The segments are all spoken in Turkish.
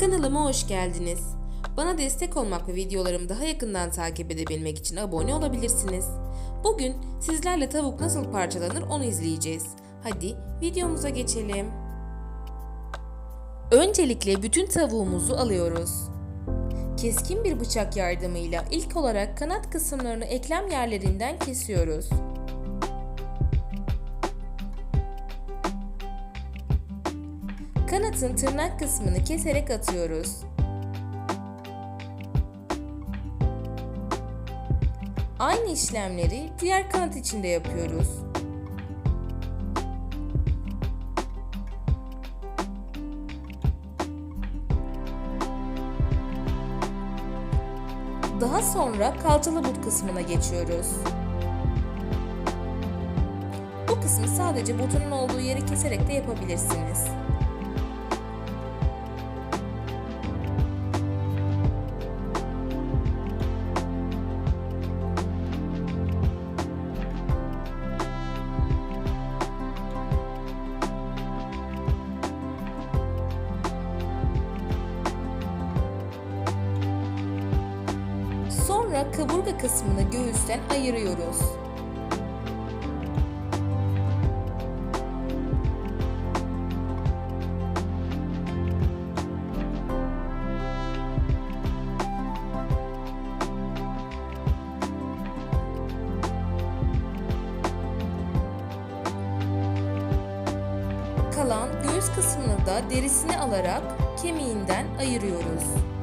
Kanalıma hoş geldiniz. Bana destek olmak ve videolarımı daha yakından takip edebilmek için abone olabilirsiniz. Bugün sizlerle tavuk nasıl parçalanır onu izleyeceğiz. Hadi videomuza geçelim. Öncelikle bütün tavuğumuzu alıyoruz. Keskin bir bıçak yardımıyla ilk olarak kanat kısımlarını eklem yerlerinden kesiyoruz. Kanatın tırnak kısmını keserek atıyoruz. Aynı işlemleri diğer kanat için de yapıyoruz. Daha sonra kalçalı but kısmına geçiyoruz. Bu kısmı sadece butunun olduğu yeri keserek de yapabilirsiniz. Sonra kaburga kısmını göğüsten ayırıyoruz. Kalan göğüs kısmını da derisini alarak kemiğinden ayırıyoruz.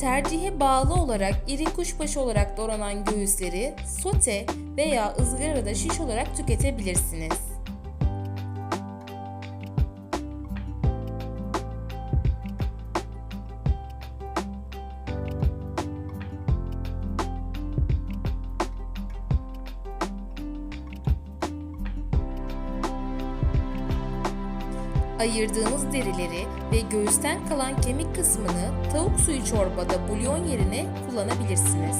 Tercihe bağlı olarak iri kuşbaşı olarak doğranan göğüsleri sote veya ızgarada şiş olarak tüketebilirsiniz. Ayırdığınız derileri ve göğüsten kalan kemik kısmını tavuk suyu çorbada bulyon yerine kullanabilirsiniz.